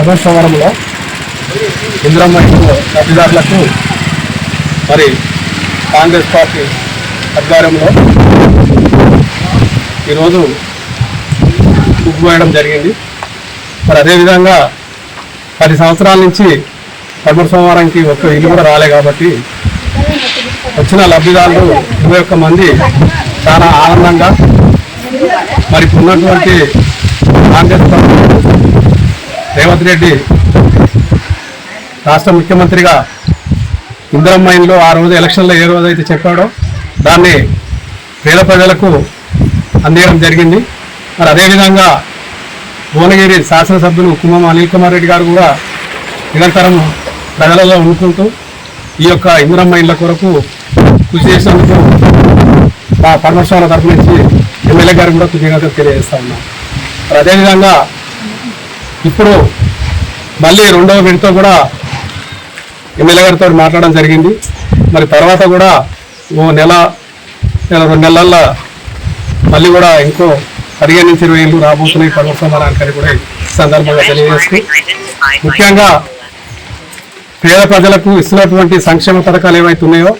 ప్రదర్శనవరంలో ఇంద్రమ్మ ఇంట్లో లబ్ధిదారులకు మరి కాంగ్రెస్ పార్టీ అధికారంలో ఈరోజు బుక్ వేయడం జరిగింది. మరి అదేవిధంగా పది సంవత్సరాల నుంచి పదమూడు సోమవారానికి ఒక్క ఇల్లు కూడా రాలే కాబట్టి వచ్చిన లబ్ధిదారులు ఇరవై ఒక్క మంది చాలా ఆనందంగా మరి ఉన్నటువంటి కాంగ్రెస్ పార్టీ రేవంత్ రెడ్డి రాష్ట్ర ముఖ్యమంత్రిగా ఇందిరమ్మ ఇంట్లో ఆ రోజు ఎలక్షన్లో ఏ రోజు అయితే చెప్పాడో దాన్ని పేద ప్రజలకు అందేయడం జరిగింది. మరి అదేవిధంగా భువనగిరి శాసనసభ్యులు కుమ్మం అనిల్ కుమార్ రెడ్డి గారు కూడా నిరంతరం ప్రజలలో ఉంటుంటూ ఈ యొక్క ఇందిరమ్మ ఇండ్ల కొరకు కృషి చేసినందుకు మా పరమేశ్వర తరపు నుంచి ఎమ్మెల్యే గారు కూడా కృతజ్ఞతలు తెలియజేస్తా ఉన్నాం. మరి అదేవిధంగా ఇప్పుడు మళ్ళీ రెండవ విడత కూడా ఎమ్మెల్యే గారితో మాట్లాడడం జరిగింది. మరి తర్వాత కూడా ఓ నెల నెల రెండు నెలల్లో మళ్ళీ కూడా ఇంకో పదిహేను నుంచి ఇరవై ఏళ్ళు రాబోతున్నాయి పర్వసమానానికి కూడా సందర్భంగా తెలియజేస్తూ ముఖ్యంగా పేద ప్రజలకు ఇస్తున్నటువంటి సంక్షేమ పథకాలు ఏవైతే ఉన్నాయో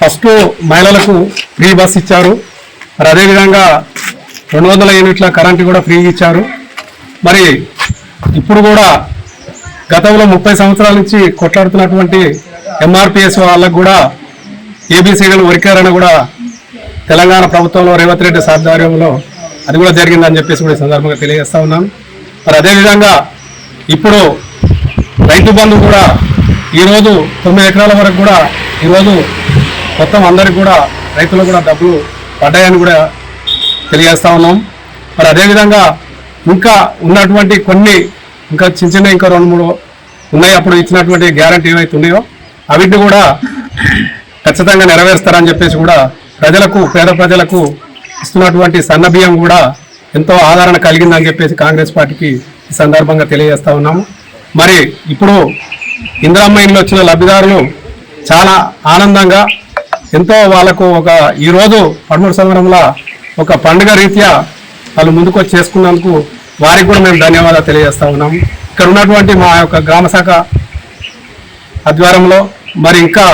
ఫస్ట్ మహిళలకు ఫ్రీ బస్ ఇచ్చారు. మరి అదేవిధంగా రెండు వందల యూనిట్ల కరెంటు కూడా ఫ్రీ ఇచ్చారు. మరి ఇప్పుడు కూడా గతంలో ముప్పై సంవత్సరాల నుంచి కొట్లాడుతున్నటువంటి ఎంఆర్పిఎస్ వాళ్ళకు కూడా ఏబిసిడీలు ఉరికారని కూడా తెలంగాణ ప్రభుత్వంలో రేవంత్ రెడ్డి సాధ్వర్యంలో అది కూడా జరిగిందని చెప్పేసి కూడా ఈ సందర్భంగా తెలియజేస్తా ఉన్నాం. మరి అదేవిధంగా ఇప్పుడు రైతు బంధు కూడా ఈరోజు తొమ్మిది ఎకరాల వరకు కూడా ఈరోజు మొత్తం అందరికి కూడా రైతులకు కూడా డబ్బులు పడ్డాయని కూడా తెలియజేస్తా ఉన్నాం. మరి అదేవిధంగా ఇంకా ఉన్నటువంటి కొన్ని ఇంకా చిన్న చిన్న ఇంకా రెండు మూడు ఉన్నాయి. అప్పుడు ఇచ్చినటువంటి గ్యారంటీ ఏవైతే ఉన్నాయో అవిటిని కూడా ఖచ్చితంగా నెరవేరుస్తారని చెప్పేసి కూడా ప్రజలకు పేద ప్రజలకు ఇస్తున్నటువంటి సన్న బియ్యం కూడా ఎంతో ఆదరణ కలిగిందని చెప్పేసి కాంగ్రెస్ పార్టీకి ఈ సందర్భంగా తెలియజేస్తా ఉన్నాము. మరి ఇప్పుడు ఇందిరమ్మ ఇంట్లో వచ్చిన లబ్ధిదారులు చాలా ఆనందంగా ఎంతో వాళ్ళకు ఒక ఈరోజు పదమూడు సంవత్సరంలో ఒక పండుగ రీత్యా వాళ్ళు ముందుకు వచ్చి చేసుకున్నందుకు వారికి కూడా మేము ధన్యవాదాలు తెలియజేస్తా ఉన్నాము ఇక్కడ ఉన్నటువంటి మా యొక్క గ్రామ శాఖ ఆధ్వర్యంలో మరి ఇంకా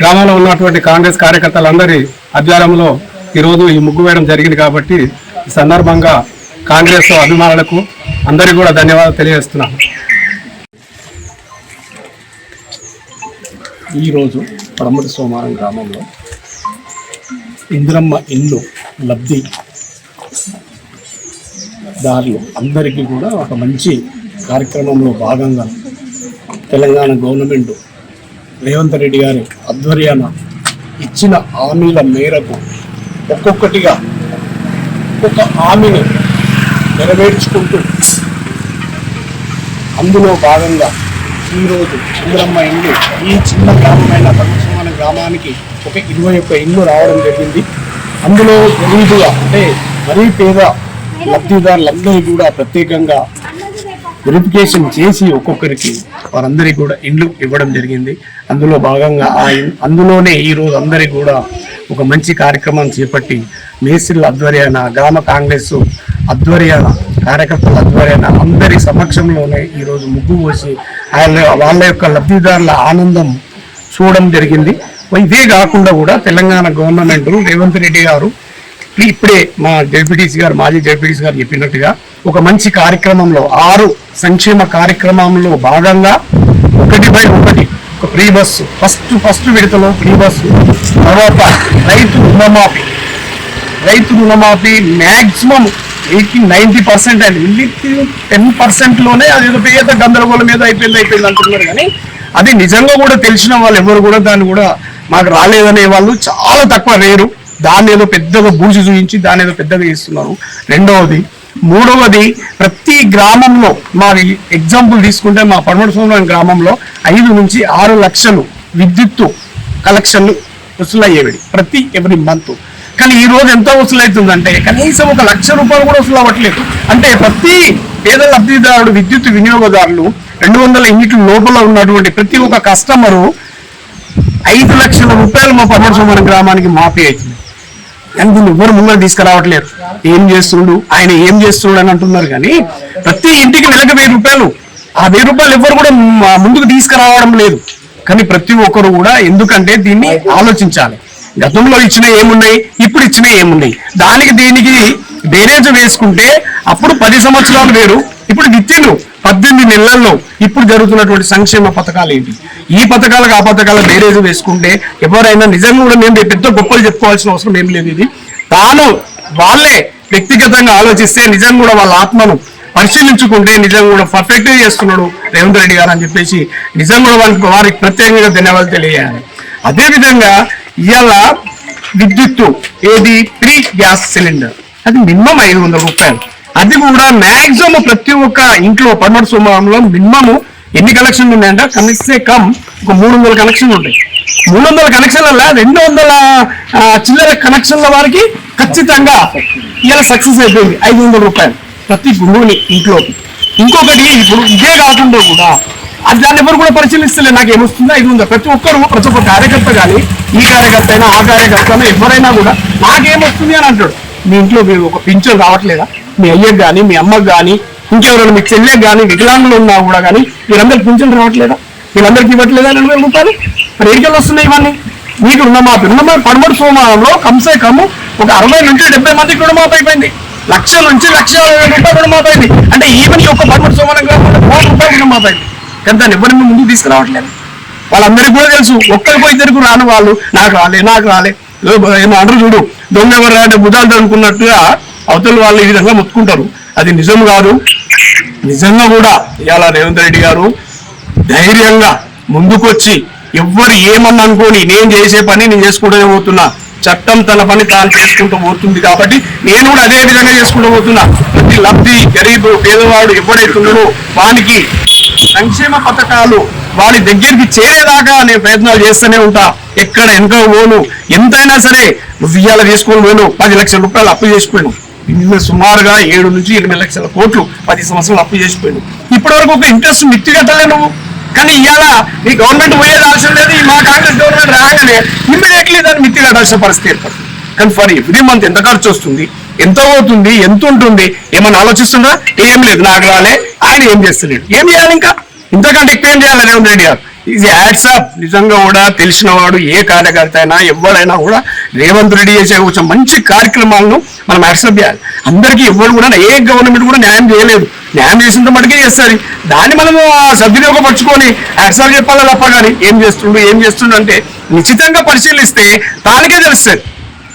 గ్రామంలో ఉన్నటువంటి కాంగ్రెస్ కార్యకర్తలందరి ఆధ్వర్యంలో ఈరోజు ఈ ముగ్గు వేయడం జరిగింది కాబట్టి ఈ సందర్భంగా కాంగ్రెస్ అభిమానులకు అందరికీ కూడా ధన్యవాదాలు తెలియజేస్తున్నాను. ఈరోజు పడమటి సోమవారం గ్రామంలో ఇందిరమ్మ ఇల్లు లబ్ధి దారులు. అందరికీ కూడా ఒక మంచి కార్యక్రమంలో భాగంగా తెలంగాణ గవర్నమెంట్ రేవంత్ రెడ్డి గారి ఆధ్వర్యాన ఇచ్చిన హామీల మేరకు ఒక్కొక్కటిగా ఒక్కొక్క హామీని నెరవేర్చుకుంటూ అందులో భాగంగా ఈరోజు చంద్రమ్మ ఇల్లు ఈ చిన్న గ్రామమైన పరమసమాన గ్రామానికి ఒక ఇరవై ఒక్క ఇల్లు రావడం జరిగింది. అందులో గరీబుగా అంటే మరీ పేద లబ్ధిదారులందరికీ కూడా ప్రత్యేకంగా వెరిఫికేషన్ చేసి ఒక్కొక్కరికి వారందరికీ కూడా ఇండ్లు ఇవ్వడం జరిగింది. అందులో భాగంగా ఆ అందులోనే ఈరోజు అందరికీ కూడా ఒక మంచి కార్యక్రమం చేపట్టి మేస్త్రిల ఆధ్వర్యాన గ్రామ కాంగ్రెస్ ఆధ్వర్యాన కార్యకర్తల ఆధ్వర్యాన అందరి సమక్షంలోనే ఈరోజు ముగ్గు పోసి వాళ్ళ వాళ్ళ యొక్క లబ్ధిదారుల ఆనందం చూడడం జరిగింది. ఇదే కాకుండా కూడా తెలంగాణ గవర్నమెంట్ రేవంత్ రెడ్డి గారు ఇప్పుడే మా జడ్పీటీసీ గారు మాజీ జడ్పీటీసీ గారు చెప్పినట్టుగా ఒక మంచి కార్యక్రమంలో ఆరు సంక్షేమ కార్యక్రమంలో భాగంగా ఒకటి బై ఒకటి ఒక ఫ్రీ బస్సు ఫస్ట్ ఫస్ట్ విడతలో ఫ్రీ బస్సు తర్వాత రైతు రుణమాఫీ. రైతు రుణమాఫీ మ్యాక్సిమం ఎయిటీ నైంటీ పర్సెంట్ అండి టెన్ పర్సెంట్లోనే అది ఏదో పేద గందరగోళం మీద అయిపోయింది అయిపోయింది అంటున్నారు కానీ అది నిజంగా కూడా తెలిసిన వాళ్ళు ఎవరు కూడా దాన్ని కూడా మాకు రాలేదనే వాళ్ళు చాలా తక్కువ రేరు. దాన్ని ఏదో పెద్దగా బూజు చూపించి దాన్ని ఏదో పెద్దగా ఇస్తున్నారు రెండవది మూడవది ప్రతి గ్రామంలో మా ఎగ్జాంపుల్ తీసుకుంటే మా పడమటి సోమవారం గ్రామంలో ఐదు నుంచి ఆరు లక్షలు విద్యుత్తు కలెక్షన్లు వసూలు అయ్యేవి ప్రతి ఎవ్రీ మంత్. కానీ ఈ రోజు ఎంత వసూలు అవుతుందంటే కనీసం ఒక లక్ష రూపాయలు కూడా వసూలు అవ్వట్లేదు. అంటే ప్రతి పేద లబ్ధిదారుడు విద్యుత్ వినియోగదారులు రెండు వందల యూనిట్ల లోపల ఉన్నటువంటి ప్రతి ఒక్క కస్టమరు ఐదు లక్షల రూపాయలు మా పరమేశ్వరం గ్రామానికి మాఫీ అవుతుంది. కానీ దీన్ని ఎవరు ముందర తీసుకురావట్లేరు. ఏం చేస్తుండు? ఆయన ఏం చేస్తుండు అని అంటున్నారు కానీ ప్రతి ఇంటికి నెలకు వెయ్యి రూపాయలు. ఆ వెయ్యి రూపాయలు ఎవరు కూడా ముందుకు తీసుకురావడం లేదు. కానీ ప్రతి ఒక్కరు కూడా ఎందుకంటే దీన్ని ఆలోచించాలి. గతంలో ఇచ్చిన ఏమున్నాయి? ఇప్పుడు ఇచ్చిన ఏమున్నాయి? దానికి దీనికి బేరేజ్ వేసుకుంటే అప్పుడు పది సంవత్సరాలు వేరు. ఇప్పుడు విత్తిన్ పద్దెనిమిది నెలల్లో ఇప్పుడు జరుగుతున్నటువంటి సంక్షేమ పథకాలు ఏంటి? ఈ పథకాలకు ఆ పథకాల బేరేజ్ వేసుకుంటే ఎవరైనా నిజంగా కూడా మేము పెద్ద గొప్పలు చెప్పుకోవాల్సిన అవసరం ఏం లేదు ఇది. తాను వాళ్ళే వ్యక్తిగతంగా ఆలోచిస్తే నిజంగా కూడా వాళ్ళ ఆత్మను పరిశీలించుకుంటే నిజంగా కూడా పర్ఫెక్ట్ చేస్తున్నాడు రేవంత్ రెడ్డి గారు అని చెప్పేసి నిజంగా కూడా వారికి వారికి ప్రత్యేకంగా ధన్యవాదాలు తెలియాలి అదే విధంగా ఇవాళ విద్యుత్తు ఏది? Free gas cylinder. అది మినిమం ఐదు వందల రూపాయలు. అది కూడా మాక్సిమం ప్రతి ఒక్క ఇంట్లో పన్నెండు సోమవారంలో మినిమం ఎన్ని కనెక్షన్లు ఉన్నాయంటే? కనెక్ట్సే కమ్ ఒక మూడు వందల కనెక్షన్లు ఉంటాయి. మూడు వందల కనెక్షన్ల రెండు వందల చిల్లర కనెక్షన్ల వారికి ఖచ్చితంగా ఇలా సక్సెస్ అయిపోయింది. ఐదు వందల రూపాయలు ప్రతి గురువుని ఇంట్లోకి ఇంకొకటి ఇప్పుడు ఇదే కాకుండా కూడా అది దాన్ని ఎవరు కూడా పరిశీలిస్తే నాకు ఏమొస్తుందో ఐదు వందలు. ప్రతి ఒక్కరు ప్రతి ఒక్క కార్యకర్త కానీ ఈ కార్యకర్త అయినా ఆ కార్యకర్త అయినా ఎవరైనా కూడా నాకేమొస్తుంది అని అంటాడు. మీ ఇంట్లో మీరు ఒక పింఛన్ రావట్లేదా? మీ అయ్యకు కానీ మీ అమ్మకు కానీ ఇంకెవరైనా మీ చెల్లెకి కానీ వికలాంగులు ఉన్నా కూడా కానీ వీళ్ళందరికీ పింఛన్ రావట్లేదా? వీళ్ళందరికీ ఇవ్వట్లేదా రెండు వేల రూపాయలు మరి ఎన్నికలు వస్తున్నాయి ఇవన్నీ? మీకు రుణమాఫీ రుణమాఫీ పడమటి సోమవారంలో కమ్సే కమ్ము ఒక అరవై నుంచి డెబ్బై మందికి రుణమాఫీ అయిపోయింది. లక్ష నుంచి లక్ష అరవై రూపాయలు రుణమాఫీ అయింది. అంటే ఈవెన్ ఒక పదమూడు సోమవారం కాకుండా కోటి రూపాయలు రుణమాఫీ అయింది. కానీ దాన్ని ఎవరిని ముందుకు తీసుకురావట్లేదు? వాళ్ళందరికీ కూడా తెలుసు. ఒక్కరికో ఇద్దరికి రాను వాళ్ళు నాకు రాలే నాకు రాలే. ఏమో అంటారు చూడు. దొంగ ఎవరు అంటే బుధాలు అనుకున్నట్టుగా అవతల వాళ్ళు ఈ విధంగా మొత్తుకుంటారు. అది నిజం కాదు. నిజంగా కూడా ఇవాళ రేవంత్ రెడ్డి గారు ధైర్యంగా ముందుకొచ్చి ఎవ్వరు ఏమన్నా అనుకోని నేను చేసే పని నేను చేసుకుంటూనే పోతున్నా. చట్టం తన పని తాను చేసుకుంటూ పోతుంది కాబట్టి నేను కూడా అదే విధంగా చేసుకుంటూ పోతున్నా. ప్రతి లబ్ధి గరీబు పేదవాడు ఎవడైతున్నాడో వానికి సంక్షేమ పథకాలు వాడి దగ్గరికి చేరేదాకా నేను ప్రయత్నాలు చేస్తూనే ఉంటా. ఎక్కడ ఎంత పోను. ఎంతైనా సరే నువ్వు ఇయ్యాల తీసుకొని పోను పది లక్షల రూపాయలు అప్పు చేసుకోను సుమారుగా ఏడు నుంచి ఎనిమిది లక్షల కోట్లు పది సంవత్సరాలు అప్పు చేసిపోయాను ఇప్పటి వరకు ఒక ఇంట్రెస్ట్ మిత్తి కట్టలే నువ్వు. కానీ ఇవాళ ఈ గవర్నమెంట్ పోయేది అవసరం లేదు మా కాంగ్రెస్ గవర్నమెంట్ రాగానే ఇమ్మీడియట్లీ దాన్ని మిత్తి కట్టాల్సిన పరిస్థితి ఏర్పడుతుంది. కానీ ఫర్ ఎవ్రీ మంత్ ఎంత ఖర్చు వస్తుంది ఎంత అవుతుంది ఎంత ఉంటుంది ఏమన్నా ఆలోచిస్తుందా? ఏం లేదు నాకు రాలే ఆయన ఏం చేస్తలేడు. ఏం చేయాలి ఇంకా? ఇంతకంటే ఎక్కువ ఏం చేయాలి రేవంత్ రెడ్డి గారు? ఇది యాడ్సాప్ నిజంగా కూడా తెలిసిన వాడు ఏ కార్యకర్త అయినా ఎవరైనా కూడా రేవంత్ రెడ్డి చేసే కొంచెం మంచి కార్యక్రమాలను మనం యాక్సెప్ట్ చేయాలి. అందరికీ ఇవ్వడం కూడా ఏ గవర్నమెంట్ కూడా న్యాయం చేయలేదు. న్యాయం చేసినంత మటుకే చేస్తారు. దాన్ని మనము సద్వినియోగపరుచుకొని యాక్సెప్ట్ చెప్పాలి తప్ప కానీ ఏం చేస్తుండు ఏం చేస్తుండ్రు అంటే నిశ్చితంగా పరిశీలిస్తే తానికే తెలుస్తుంది.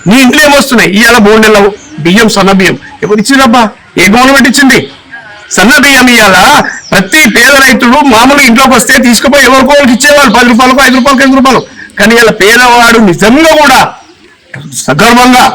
నీ ఇంట్లో ఏమొస్తున్నాయి? ఇవాళ మూడు నెలలు బియ్యం సన్న బియ్యం. ఎవరు ఇచ్చిందబ్బా ఏ గవర్నమెంట్ ఇచ్చింది? సన్న బియ్యం ఇవాళ ప్రతి పేద రైతుడు మామూలు ఇంట్లోకి వస్తే తీసుకుపోయి ఎవరికో వాళ్ళకి ఇచ్చేవాళ్ళు. పది రూపాయలకు ఐదు రూపాయలకు ఐదు రూపాయలు కానీ ఇలా పేదవాడు నిజంగా కూడా సగర్వంగా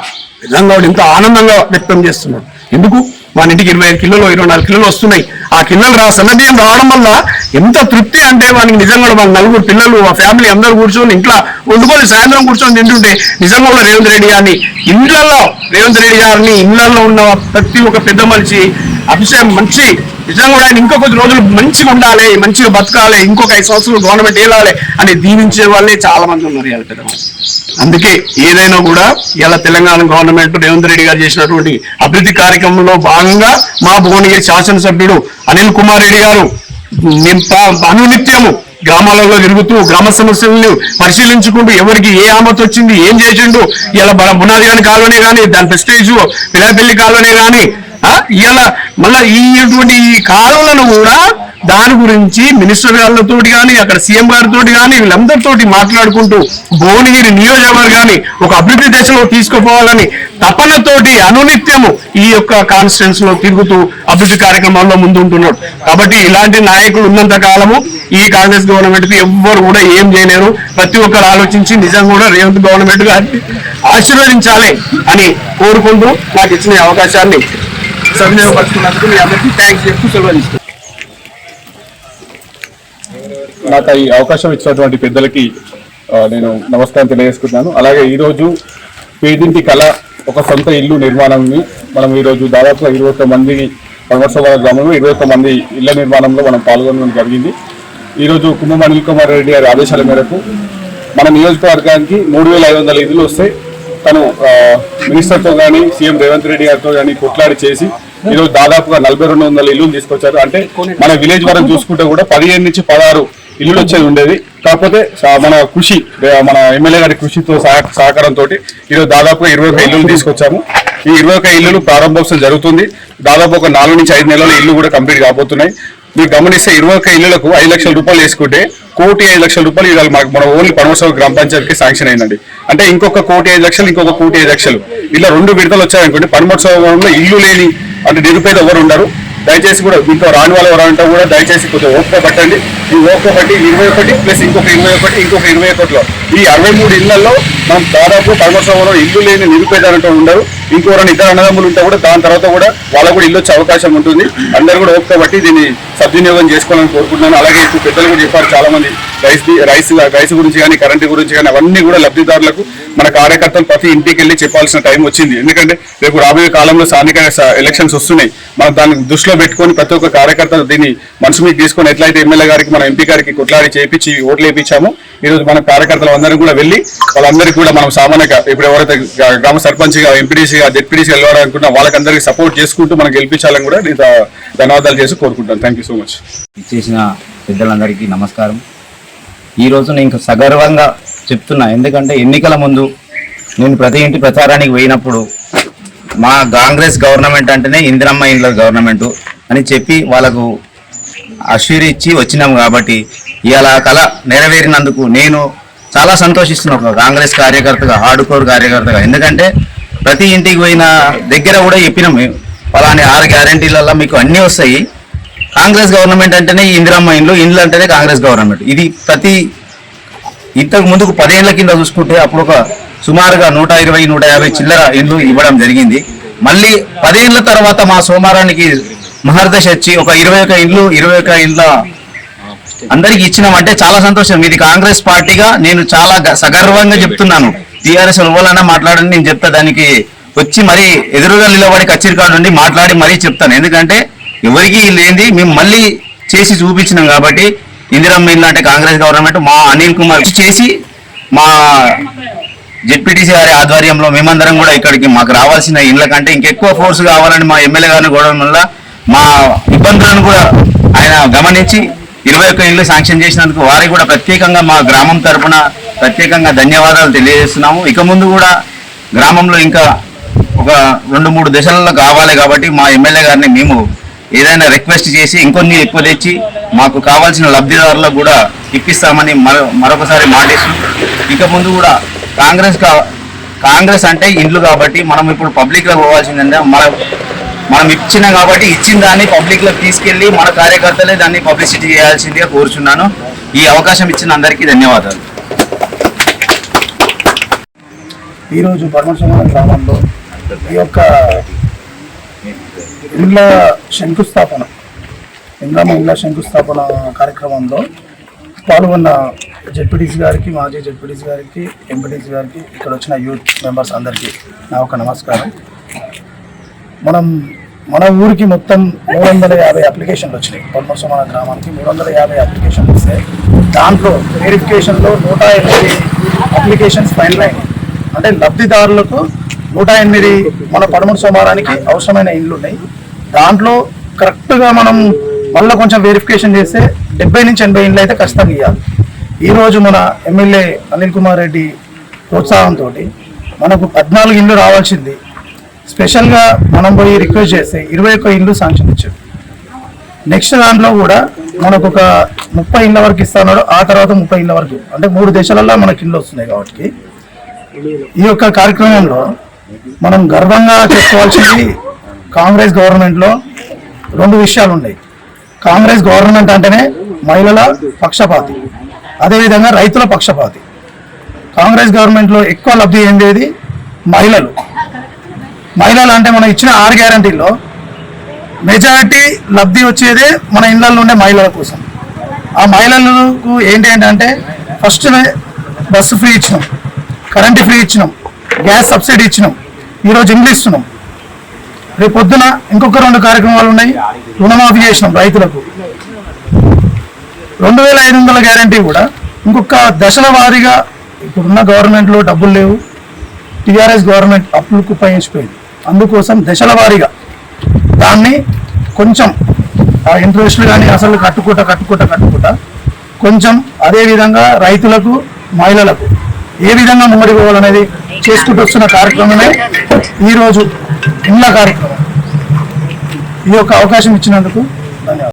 నిజంగా వాడు ఎంతో ఆనందంగా వ్యక్తం చేస్తున్నాడు. ఎందుకు? మన ఇంటికి ఇరవై ఐదు కిలోలు ఇరవై నాలుగు కిలోలు వస్తున్నాయి. ఆ కిల్లలు రా సన్నబియ్యం రావడం వల్ల ఎంత తృప్తి అంటే వానికి నిజంగా మన నలుగురు పిల్లలు ఆ ఫ్యామిలీ అందరూ కూర్చొని ఇంట్లో వండుకొని సాయంత్రం కూర్చొని తింటుంటే నిజంగా కూడా రేవంత్ రెడ్డి గారిని ఇండ్లలో రేవంత్ రెడ్డి గారిని ఇళ్ళలో ఉన్న ప్రతి ఒక్క పెద్ద మనిషి అభిషేక్ మంచి నిజంగా కూడా ఆయన ఇంకో కొద్ది రోజులు మంచిగా ఉండాలి మంచిగా బతకాలి ఇంకొక ఐదు సంవత్సరాలు గవర్నమెంట్ వెళ్ళాలి అని దీవించే వాళ్ళే చాలా మంది ఉన్నారు ఇవాళ పెద్ద అందుకే ఏదైనా కూడా ఇలా తెలంగాణ గవర్నమెంట్ రేవంత్ రెడ్డి గారు చేసినటువంటి అభివృద్ధి కార్యక్రమంలో భాగంగా మా భువనగిరి శాసనసభ్యుడు అనిల్ కుమార్ రెడ్డి గారు అనునిత్యము గ్రామాలలో తిరుగుతూ గ్రామ సమస్యలను పరిశీలించుకుంటూ ఎవరికి ఏ ఆమత్ వచ్చింది ఏం చేసిండు ఇలా మన బునాది కాని కాలనీ కానీ దాని ప్రెస్టేజ్ పిల్లపల్లి కాలనీ కానీ ఇవాళ మళ్ళీ ఈ ఇటువంటి ఈ కూడా దాని గురించి మినిస్టర్ గారితో కానీ అక్కడ సీఎం గారితో కానీ వీళ్ళందరితోటి మాట్లాడుకుంటూ భువనగిరి నియోజకవర్గాన్ని ఒక అభివృద్ధి దశలో తీసుకుపోవాలని తపనతోటి అనునిత్యము ఈ యొక్క కాన్స్టిట్యూన్స్లో తిరుగుతూ అభివృద్ధి కార్యక్రమాల్లో ముందుంటున్నాడు. కాబట్టి ఇలాంటి నాయకులు ఉన్నంత కాలము ఈ కాంగ్రెస్ గవర్నమెంట్కి ఎవ్వరు కూడా ఏం చేయలేరు. ప్రతి ఒక్కరు ఆలోచించి నిజంగా కూడా రేవంత్ గవర్నమెంట్ గారిని ఆశీర్వదించాలి అని కోరుకుంటూ నాకు ఇచ్చిన అవకాశాన్ని సద్వినియోగపరుచుకున్నందుకు మీ అందరికీ థ్యాంక్స్ చెప్తూ సెలవు నాకు ఈ అవకాశం ఇచ్చినటువంటి పెద్దలకి నేను నమస్కారం తెలియజేసుకుంటున్నాను. అలాగే ఈరోజు పేదింటి కళ ఒక సొంత ఇల్లు నిర్మాణంని మనం ఈరోజు దాదాపుగా ఇరవై ఒక్క మంది పనవర్సవాడ గ్రామంలో ఇరవై ఒక్క మంది ఇళ్ళ నిర్మాణంలో మనం పాల్గొనడం జరిగింది. ఈరోజు కుమ్మం అనిల్ కుమార్ రెడ్డి గారి ఆదేశాల మేరకు మన నియోజకవర్గానికి మూడు వేల ఐదు వందల ఇల్లు వస్తాయి తను మినిస్టర్తో కానీ సీఎం రేవంత్ రెడ్డి గారితో కానీ కొట్లాడి చేసి ఈరోజు దాదాపుగా నలభై రెండు వందల ఇల్లులు తీసుకొచ్చారు. అంటే మన విలేజ్ వరకు చూసుకుంటే కూడా పదిహేను నుంచి పదహారు ఇల్లు వచ్చేది ఉండేది. కాకపోతే మన కృషి మన ఎమ్మెల్యే గారి కృషితో సహకారంతో ఈరోజు దాదాపుగా ఇరవై ఒక ఇల్లులు తీసుకొచ్చాము. ఈ ఇరవై ఒక ఇల్లులు ప్రారంభోత్సవం జరుగుతుంది. దాదాపు ఒక నాలుగు నుంచి ఐదు నెలల ఇల్లు కూడా కంప్లీట్ కాబోతున్నాయి. మీరు గమనిస్తే ఇరవై ఒక్క ఇళ్ళకు ఐదు లక్షల రూపాయలు వేసుకుంటే కోటి ఐదు లక్షల రూపాయలు ఇవాళ మనకు మన ఓన్లీ పనవసరం గ్రామ పంచాయతీకి శాంక్షన్ అయిందండి. అంటే ఇంకొక కోటి ఐదు లక్షలు ఇంకొక కోటి ఐదు లక్షలు. ఇలా రెండు విడతలు వచ్చాయనుకోండి పనమోత్సవంలో ఇల్లు లేని అంటే నిరుపేద ఎవరు ఉండరు. దయచేసి కూడా ఇంకో రాని వాళ్ళు ఎవరంటే కూడా దయచేసి కొంచెం ఓపిక పట్టండి. ఈ ఓపిక పట్టి ఇరవై ఒకటి ప్లస్ ఇంకొక ఇరవై ఒకటి ఇంకొక ఇరవై ఒకటిలో. ఈ అరవై మూడు ఇళ్ళలో మనం దాదాపు పనమోత్సవంలో ఇల్లు లేని నిరుపేద ఉండరు. ఇంకో రెండు ఇద్దరు అన్నదమ్ములు ఉంటే కూడా దాని తర్వాత కూడా వాళ్ళకు కూడా ఇల్లు వచ్చే అవకాశం ఉంటుంది. అందరూ కూడా ఓపిక బట్టి దీన్ని సద్వినియోగం చేసుకోవాలని కోరుకుంటున్నాను. అలాగే ఇప్పుడు పెద్దలు కూడా చెప్పారు చాలా మంది రైస్ రైస్ రైస్ గురించి కానీ కరెంట్ గురించి కానీ అవన్నీ కూడా లబ్ధిదారులకు మన కార్యకర్తలు ప్రతి ఇంటికి వెళ్ళి చెప్పాల్సిన టైం వచ్చింది. ఎందుకంటే రేపు రాబోయే కాలంలో స్థానిక ఎలక్షన్స్ వస్తున్నాయి. మనం దాన్ని దృష్టిలో పెట్టుకొని ప్రతి ఒక్క కార్యకర్త దీన్ని మనసు మీద తీసుకొని ఎట్లయితే ఎమ్మెల్యే గారికి మన ఎంపీ గారికి కొట్లాడి చేపించి ఓట్లు వేయించాము ఈ రోజు మన కార్యకర్తలు అందరం కూడా వెళ్ళి వాళ్ళందరికీ కూడా మనం సామాన్యంగా ఇప్పుడు ఎవరైతే గ్రామ సర్పంచ్గా ఎంపీడీసీగా జెడ్పీడీసీ వెళ్ళాలనుకున్నా వాళ్ళకందరికీ సపోర్ట్ చేసుకుంటూ మనం గెలిపించాలని కూడా నేను ధన్యవాదాలు చేసి కోరుకుంటాను. థ్యాంక్ యూ సో మచ్ ఇచ్చేసిన పెద్దలందరికీ నమస్కారం. ఈరోజు నేను సగర్వంగా చెప్తున్నా ఎందుకంటే ఎన్నికల ముందు నేను ప్రతి ఇంటి ప్రచారానికి పోయినప్పుడు మా కాంగ్రెస్ గవర్నమెంట్ అంటేనే ఇందిరమ్మ ఇండ్ల గవర్నమెంట్ అని చెప్పి వాళ్ళకు అష్యూరి ఇచ్చి వచ్చినాం కాబట్టి ఇవాళ కళ నెరవేరినందుకు నేను చాలా సంతోషిస్తున్నాను ఒక కాంగ్రెస్ కార్యకర్తగా హార్డ్ కోర్ కార్యకర్తగా. ఎందుకంటే ప్రతి ఇంటికి పోయిన దగ్గర కూడా చెప్పినాం మేము. పలాని ఆరు గ్యారంటీలలో మీకు అన్నీ వస్తాయి. కాంగ్రెస్ గవర్నమెంట్ అంటేనే ఇందిరమ్మ ఇండ్లు ఇండ్లు అంటేనే కాంగ్రెస్ గవర్నమెంట్. ఇది ప్రతి ఇంతకు ముందుకు పదేళ్ళ కింద చూసుకుంటే అప్పుడు ఒక సుమారుగా నూట ఇరవై నూట యాభై చిల్లర ఇండ్లు ఇవ్వడం జరిగింది. మళ్ళీ పదేళ్ళ తర్వాత మా సోమవారానికి మహర్దశ వచ్చి ఒక ఇరవై ఒక ఇండ్లు ఇరవై ఒక ఇండ్ల అందరికి ఇచ్చినామంటే చాలా సంతోషం. ఇది కాంగ్రెస్ పార్టీగా నేను చాలా గ- సగర్వంగా చెప్తున్నాను. టీఆర్ఎస్ ఇవ్వాలన్నా మాట్లాడని నేను చెప్తా దానికి. వచ్చి మరీ ఎదురుగా నిలబడి కచ్చరికా నుండి మాట్లాడి మరీ చెప్తాను. ఎందుకంటే ఎవరికి లేనిది మేము మళ్ళీ చేసి చూపించినాం కాబట్టి ఇందిరమ్మ ఇల్లు అంటే కాంగ్రెస్ గవర్నమెంట్ మా అనిల్ కుమార్ చేసి మా జెడ్పీటీసీ గారి ఆధ్వర్యంలో మేమందరం కూడా ఇక్కడికి మాకు రావాల్సిన ఇళ్ళ కంటే ఇంకెక్కువ ఫోర్స్ కావాలని మా ఎమ్మెల్యే గారిని కూడా వల్ల మా ఇబ్బందులను కూడా ఆయన గమనించి ఇరవై ఒక్క ఇళ్ళు శాంక్షన్ చేసినందుకు వారికి కూడా ప్రత్యేకంగా మా గ్రామం తరపున ప్రత్యేకంగా ధన్యవాదాలు తెలియజేస్తున్నాము. ఇక ముందు కూడా గ్రామంలో ఇంకా ఒక రెండు మూడు దశలలో కావాలి కాబట్టి మా ఎమ్మెల్యే గారిని మేము ఏదైనా రిక్వెస్ట్ చేసి ఇంకొన్ని ఎక్కువ తెచ్చి మాకు కావాల్సిన లబ్ధిదారులకు కూడా ఇప్పిస్తామని మరో మరొకసారి మాటిస్తూ ఇక ముందు కూడా కాంగ్రెస్ కా- కాంగ్రెస్ అంటే ఇండ్లు కాబట్టి మనం ఇప్పుడు పబ్లిక్లో పోవాల్సిందంటే మన మనం ఇచ్చిన కాబట్టి ఇచ్చిన దాన్ని పబ్లిక్లో తీసుకెళ్ళి మన కార్యకర్తలే దాన్ని పబ్లిసిటీ చేయాల్సిందిగా కోరుచున్నాను. ఈ అవకాశం ఇచ్చిన అందరికీ ధన్యవాదాలు. ఈరోజు పరమశివన గ్రామంలో ఈ యొక్క ఇండ్ల శంకుస్థాపన ఇంద్రామ ఇండ్ల శంకుస్థాపన కార్యక్రమంలో పాల్గొన్న జడ్పీటీసీ గారికి మాజీ జడ్పీటీసీ గారికి ఎంపీటీసీ గారికి ఇక్కడ వచ్చిన యూత్ మెంబర్స్ అందరికీ నా ఒక నమస్కారం. మనం మన ఊరికి మొత్తం మూడు వందల యాభై అప్లికేషన్లు వచ్చినాయి. పద్మసమాన గ్రామానికి మూడు వందల యాభై అప్లికేషన్లు వస్తాయి దాంట్లో వెరిఫికేషన్లో నూట ఎనభై అప్లికేషన్స్ ఫైనల్ అయినాయి. అంటే లబ్ధిదారులకు నూట ఎనిమిది మన పదమూడు సోమవారానికి అవసరమైన ఇండ్లు ఉన్నాయి. దాంట్లో కరెక్ట్గా మనం మళ్ళీ కొంచెం వెరిఫికేషన్ చేస్తే డెబ్బై నుంచి ఎనభై ఇండ్లు అయితే ఖచ్చితంగా ఇవ్వాలి ఈరోజు మన ఎమ్మెల్యే అనిల్ కుమార్ రెడ్డి ప్రోత్సాహంతో మనకు పద్నాలుగు ఇండ్లు రావాల్సింది. స్పెషల్గా మనం పోయి రిక్వెస్ట్ చేస్తే ఇరవై ఒక్క ఇండ్లు శాంక్షన్ ఇచ్చారు. నెక్స్ట్ దాంట్లో కూడా మనకు ఒక ముప్పై ఇండ్ల వరకు ఇస్తా ఆ తర్వాత ముప్పై ఇండ్ల వరకు. అంటే మూడు దేశాలలో మనకి ఇండ్లు వస్తున్నాయి కాబట్టి. ఈ యొక్క కార్యక్రమంలో మనం గర్వంగా చెప్పుకోవాల్సింది కాంగ్రెస్ గవర్నమెంట్లో రెండు విషయాలు ఉన్నాయి. కాంగ్రెస్ గవర్నమెంట్ అంటేనే మహిళల పక్షపాతి అదేవిధంగా రైతుల పక్షపాతి. కాంగ్రెస్ గవర్నమెంట్లో ఎక్కువ లబ్ధి ఏందేది మహిళలు. మహిళలు అంటే మనం ఇచ్చిన ఆరు గ్యారంటీల్లో మెజారిటీ లబ్ధి వచ్చేదే మన ఇళ్ళలో ఉండే మహిళల కోసం. ఆ మహిళలకు ఏంటి ఏంటంటే ఫస్ట్ బస్సు ఫ్రీ ఇచ్చినాం. కరెంట్ ఫ్రీ ఇచ్చినాం గ్యాస్ సబ్సిడీ ఇచ్చినాం ఈరోజు ఇండ్లు ఇస్తున్నాం. రేపు పొద్దున ఇంకొక రెండు కార్యక్రమాలు ఉన్నాయి రుణమాఫీ చేసినాం రైతులకు. రెండు వేల ఐదు వందల గ్యారంటీ కూడా ఇంకొక దశల వారీగా ఇప్పుడున్న గవర్నమెంట్లో డబ్బులు లేవు. టీఆర్ఎస్ గవర్నమెంట్ అప్పులు కుప్పయించిపోయింది. అందుకోసం దశల వారీగా దాన్ని కొంచెం ఆ ఇంట్రెస్ట్లు కానీ అసలు కట్టుకుంటా కట్టుకుంటా కట్టుకుంటా కొంచెం అదేవిధంగా రైతులకు మహిళలకు ఏ విధంగా ముంగడి పోవాలనేది చేసుకుంటూ వస్తున్న కార్యక్రమమే ఈరోజు ఇండ్ల కార్యక్రమం. ఈ యొక్క అవకాశం ఇచ్చినందుకు ధన్యవాదాలు.